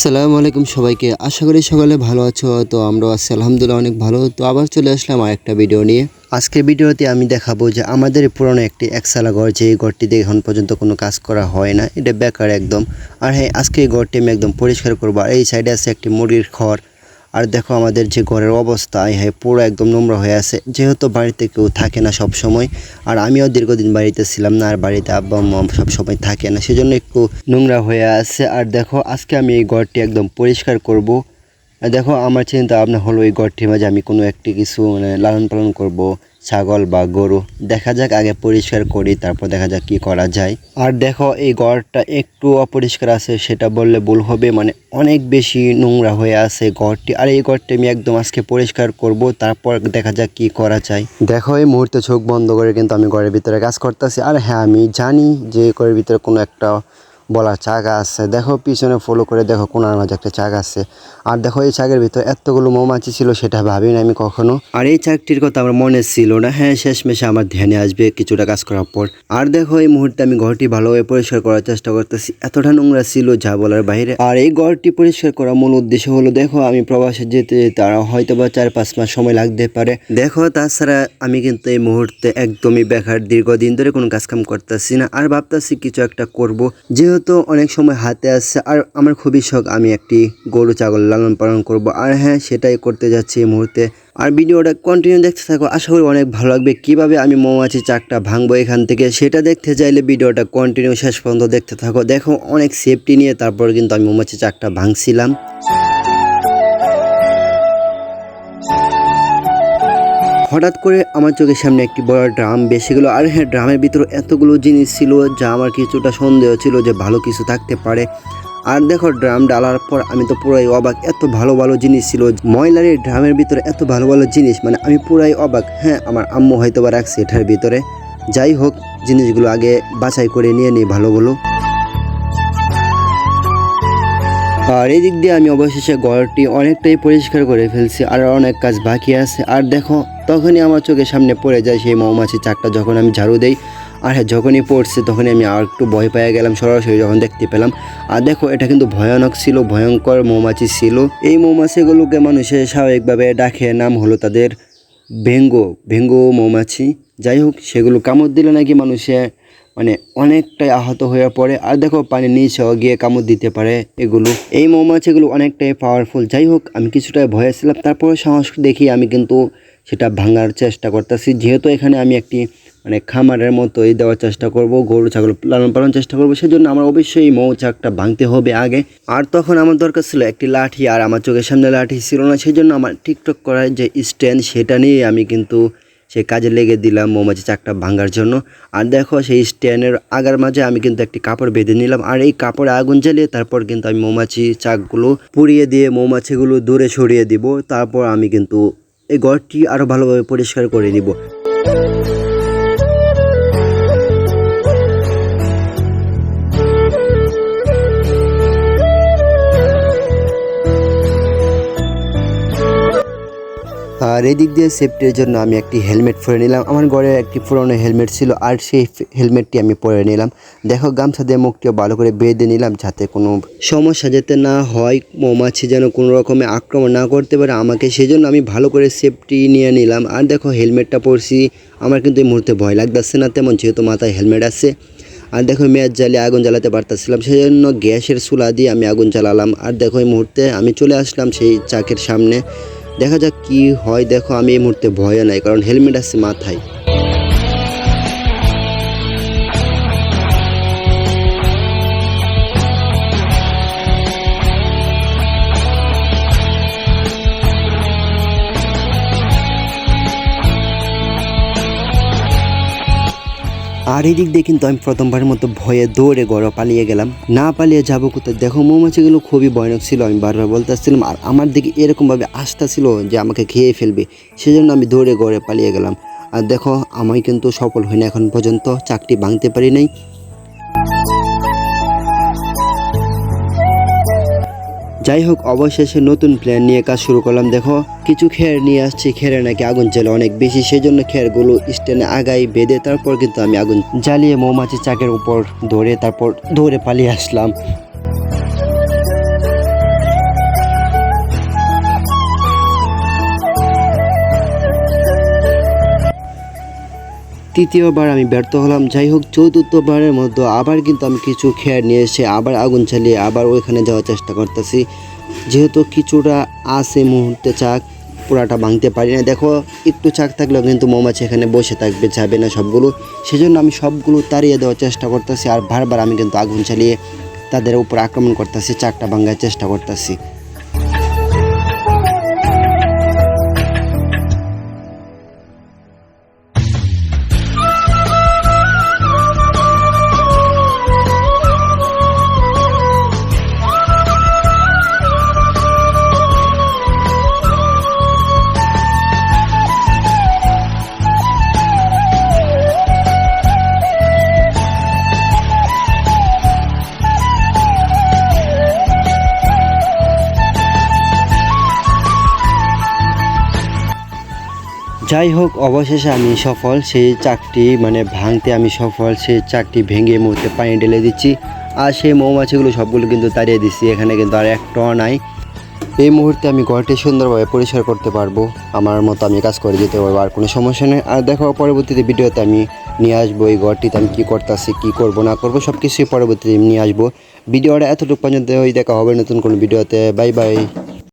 সালামু আলাইকুম সবাইকে। আশা করি সকালে ভালো আছো, তো আমরা আছি, আলহামদুলিল্লাহ অনেক ভালো। তো আবার চলে আসলাম আর একটা ভিডিও নিয়ে। আজকে ভিডিওতে আমি দেখাবো যে আমাদের পুরনো একটি একসালা ঘর যে এই ঘরটিতে এখন পর্যন্ত কোনো কাজ করা হয় না, এটা বেকার একদম। আর হ্যাঁ আজকে এই ঘরটি আমি একদম পরিষ্কার করব। আর এই সাইডে আছে একটি মুরগির ঘর আর দেখো আমাদের যে ঘরের অবস্থা হ্যাঁ পুরো একদম নোংরা হয়ে আছে। যেহেতু বাড়িতে কেউ থাকে না সব সময় আর আমিও দীর্ঘদিন বাড়িতে ছিলাম না, আর বাড়িতে আব্বা আম্মা সব সময় থাকে না, সেজন্য একটু নোংরা হয়ে আছে। আর দেখো, আজকে আমি এই ঘরটি একদম পরিষ্কার করব। দেখো, আমার চিন্তা ভাবনা হলো এই ঘরটির মাঝে আমি কোনো একটি কিছু মানে লালন পালন করব, ছাগল বা গরু। দেখা যাক, আগে পরিষ্কার করি, তারপর দেখা যাক কি করা যায়। আর দেখো, এই ঘরটা একটু অপরিষ্কার আছে, সেটা বললে ভুল হবে। মানে অনেক বেশি নোংরা হয়ে আছে ঘরটি। আর এই ঘরটি আমি একদম আজকে পরিষ্কার করব, তারপর দেখা যাক কি করা যায়। দেখো, এই মুহূর্তে চোখ বন্ধ করে কিন্তু আমি ঘরের ভিতরে কাজ করতেছি। আর হ্যাঁ আমি জানি যে ঘরের ভিতরে কোনো একটা বলা চাকা আছে। দেখো পিছনে ফলো করে দেখো কোনার মাঝে একটা চাক আছে। আর দেখো এই চাকের ভিতরে এতগুলো মৌমাছি ছিল সেটা ভাবিনি আমি কখনো। আর এই চাকটির কথা আমার মনে ছিল না। হ্যাঁ শেষমেশে আমার ধ্যানে আসবে কিছুটা কাজ করার পর। আর দেখো এই মুহূর্তে আমি ঘরটি ভালোভাবে পরিষ্কার করার চেষ্টা করতেছি। এতটা নোংরা ছিল যা বলার বাইরে। আর এই ঘরটি পরিষ্কার করার মূল উদ্দেশ্য হলো, দেখো আমি প্রবাসে যেতে আর হয়তো বা চার পাঁচ মাস সময় লাগতে পারে। দেখো, তাছাড়া আমি কিন্তু এই মুহূর্তে একদমই বেকার। দীর্ঘদিন ধরে কোনো কাজকাম করতেছি না। আর ভাবতেছি কিছু একটা করব। যেহেতু অনেক সময় হাতে আসছে আর আমার খুবই শখ আমি একটি গরু, ছাগল লালন পালন করব। আর হ্যাঁ সেটাই করতে যাচ্ছি এই মুহূর্তে। আর ভিডিওটা কন্টিনিউ দেখতে থাকো, আশা করি অনেক ভালো লাগবে। কীভাবে আমি মৌমাছি চাকটা ভাঙবো এখান থেকে, সেটা দেখতে চাইলে ভিডিওটা কন্টিনিউ শেষ পর্যন্ত দেখতে থাকো। দেখো, অনেক সেফটি নিয়ে তারপর কিন্তু আমি মৌমাছি চাকটা ভাঙছিলাম। হঠাৎ করে আমার চোখের সামনে একটি বড় ড্রাম বেশি গেলো। আর হ্যাঁ ড্রামের ভিতরে এতগুলো জিনিস ছিল যা আমার কিছুটা সন্দেহ ছিল যে ভালো কিছু থাকতে পারে। আর দেখো, ড্রাম ডালার পর আমি তো পুরাই অবাক। এত ভালো ভালো জিনিস ছিল। ময়লার এই ড্রামের ভিতরে এত ভালো ভালো জিনিস মানে আমি পুরাই অবাক। হ্যাঁ আমার আম্মু হয়তো বা রাখছে এটার ভিতরে। যাই হোক, জিনিসগুলো আগে বাছাই করে নিয়ে নিই ভালোগুলো আর এই দিক দিয়ে আমি অবশেষে ঘরটি অনেকটাই পরিষ্কার করে ফেলছি, আর অনেক কাজ বাকি আছে। আর দেখো, তখনই আমার চোখের সামনে পড়ে যায় সেই মৌমাছি চাকটা। যখন আমি ঝাড়ু দেই, আর হ্যাঁ যখনই পড়ছে, তখনই আমি আর একটু ভয় পেয়ে গেলাম, সরাসরি যখন দেখতে পেলাম। আর দেখো, এটা কিন্তু ভয়ানক ছিল, ভয়ঙ্কর মৌমাছি ছিল। এই মৌমাছিগুলোকে মানুষে স্বাভাবিকভাবে ডাকে, নাম হলো তাদের ভেঙ্গো ভেঙ্গো মৌমাছি। যাই হোক, সেগুলো কামড় দিলে নাকি মানুষে মানে অনেকটাই আহত হয়ে পড়ে। আর দেখো পানির নিচেও গিয়ে কামড় দিতে পারে এগুলো। এই মৌমাছিগুলো অনেকটাই পাওয়ারফুল যাই হোক, আমি কিছুটা ভয়ে ছিলাম তারপরে সাহস দেখি আমি কিন্তু সেটা ভাঙার চেষ্টা করতেছি। যেহেতু এখানে আমি একটি মানে খামারের মতোই দেওয়ার চেষ্টা করব, গরু, ছাগল লালন পালন চেষ্টা করব, সেজন্য আমার অবশ্যই মৌচাকটা ভাঙতে হবে আগে। আর তখন আমার দরকার ছিল একটি লাঠি, আর আমার চোখের সামনে লাঠি ছিল না সেই জন্য আমার টিকটক করার যে স্ট্যান্ড সেটা নিয়ে আমি কিন্তু সেই কাজে লেগে দিলাম মৌমাছি চাকটা ভাঙার জন্য। আর দেখো সেই স্ট্যান্ডের আগার মাঝে আমি কিন্তু একটি কাপড় বেঁধে নিলাম। আর এই কাপড়ে আগুন জ্বালিয়ে তারপর কিন্তু আমি মৌমাছি চাকগুলো পুড়িয়ে দিয়ে মৌমাছিগুলো দূরে সরিয়ে দিব। তারপর আমি কিন্তু এই ঘরটি আরও ভালোভাবে পরিষ্কার করে নিব। আর এই দিক দিয়ে সেফটির জন্য আমি একটি হেলমেট পরে নিলাম। আমার ঘরে একটি পুরনো হেলমেট ছিল আর সেই হেলমেটটি আমি পরে নিলাম। দেখো, গামছা দিয়ে মুখটিও ভালো করে বেঁধে নিলাম যাতে কোনো সমস্যা যাতে না হয়। মৌমাছি যেন কোনো রকমে আক্রমণ না করতে পারে আমাকে সেই জন্য আমি ভালো করে সেফটি নিয়ে নিলাম। আর দেখো হেলমেটটা পরছি। আমার কিন্তু এই মুহূর্তে ভয় লাগতেছে না, তেমন যেহেতু মাথায় হেলমেট আছে। আর দেখো, মেয়াদ জ্বালিয়ে আগুন জ্বালাতে পারতেছিলাম সেই জন্য গ্যাসের চুলা দিয়ে আমি আগুন জ্বালালাম। আর দেখো, এই মুহূর্তে আমি চলে আসলাম সেই চাকের সামনে। দেখা যাক কি হয়। দেখো আমি এই মুহূর্তে ভয়ে নাই কারণ হেলমেট আছে মাথায়। আর এদিক দিক দিয়ে কিন্তু আমি প্রথমবারের মতো ভয়ে দৌড়ে গড় পালিয়ে গেলাম। না পালিয়ে যাব কোথায়? দেখো, মৌমাছিগুলো খুবই ভয়ানক ছিল, আমি বারবার বলতে আসছিলাম আর আমার দিকে এরকমভাবে আস্থা ছিল যে আমাকে খেয়ে ফেলবে। সেজন্য আমি দৌড়ে গড়ে পালিয়ে গেলাম। আর দেখো, আমি কিন্তু সফল হই না এখন পর্যন্ত, চাকরি ভাঙতে পারি নাই। যাই হোক অবশেষে নতুন প্ল্যান নিয়ে কাজ শুরু করলাম। দেখো, কিছু খের নিয়ে আসছি। খেরে নাকি আগুন জ্বলে অনেক বেশি সেই জন্য খেরগুলো স্ট্যান্ডে আগাই বেঁধে তারপর কিন্তু আমি আগুন জ্বালিয়ে মৌমাছি চাকের উপর ধরে, তারপর ধরে পালিয়ে আসলাম। তৃতীয়বার আমি ব্যর্থ হলাম। যাই হোক, চতুর্থবারের মধ্যে আবার কিন্তু আমি কিছু খেয়ার নিয়ে এসে আবার আগুন চালিয়ে আবার ওইখানে যাওয়ার চেষ্টা করতেছি। যেহেতু কিছুটা আছে মুহূর্তে চাক, পুরাটা ভাঙতে পারি না দেখো, একটু চাক থাকলেও কিন্তু মৌমাছি এখানে বসে থাকবে, যাবে না সবগুলো। সেজন্য আমি সবগুলো তাড়িয়ে দেওয়ার চেষ্টা করতেছি আর বারবার আমি কিন্তু আগুন চালিয়ে তাদের উপর আক্রমণ করতেছি, চাকটা ভাঙার চেষ্টা করতেছি। যাই হোক, অবশেষে আমি সফল। সেই চাকটি মানে ভাঙতে আমি সফল। সেই চাকটি ভেঙে মুহূর্তে পানি ঢেলে দিচ্ছি। আর সেই মৌমাছিগুলো সবগুলো কিন্তু তাড়িয়ে দিচ্ছি। এখানে কিন্তু আর একটাও নাই। এই মুহূর্তে আমি ঘরটি সুন্দরভাবে পরিষ্কার করতে পারব। আমার মতো আমি কাজ করে যেতে পারব, আর কোনো সমস্যা নেই। আর দেখো, পরবর্তীতে ভিডিওতে আমি নিয়ে আসব এই ঘরটিতে। আমি কী করতেছি, কী করব, না করব সব কিছুই পরবর্তীতে নিয়ে আসব। ভিডিওটা এতটুকু পর্যন্ত দেখা হবে নতুন কোনো ভিডিওতে। Bye bye.